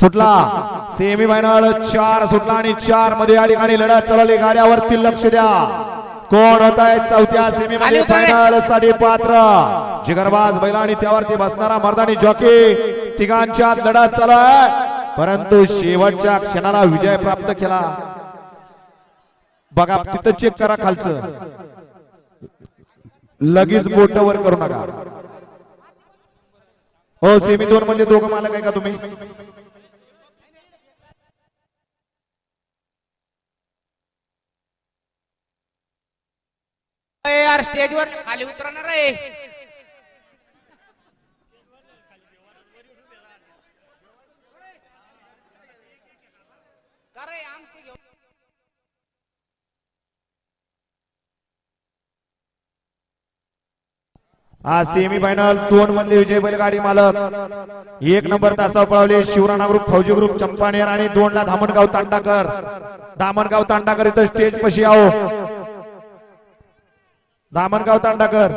सुटला. Semi final चार सुटला आणि चारमध्ये या ठिकाणी लढत चालवली गाड्यावरती लक्ष द्या. कोण होत आहे चौथ्या सेमी मध्ये. फायनलसाठी पात्र. जिगरबाज बैला आणि त्यावरती बसणारा मर्दानी जॉकी. तिघांच्यात लढत चालू आहे परंतु शेवटच्या क्षणाला विजय प्राप्त केला. बघा तिथं चेक करा खालचं. लगेच बोट वर करू नका. हो सेमी दोन मध्ये दोघं मालक आहे का तुम्ही? ए, स्टेजवर खाली उतरणार आहे. हा सेमी फायनल दोन मध्ये विजय बैलगाडी मालक. एक नंबर तासा पळवले शिवराणा ग्रुप फौजी ग्रुप चंपानेर आणि दोन ला धामणगाव तांडाकर. धामणगाव तांडाकर इथं स्टेज पशी आहो. धामणगाव तांडाकर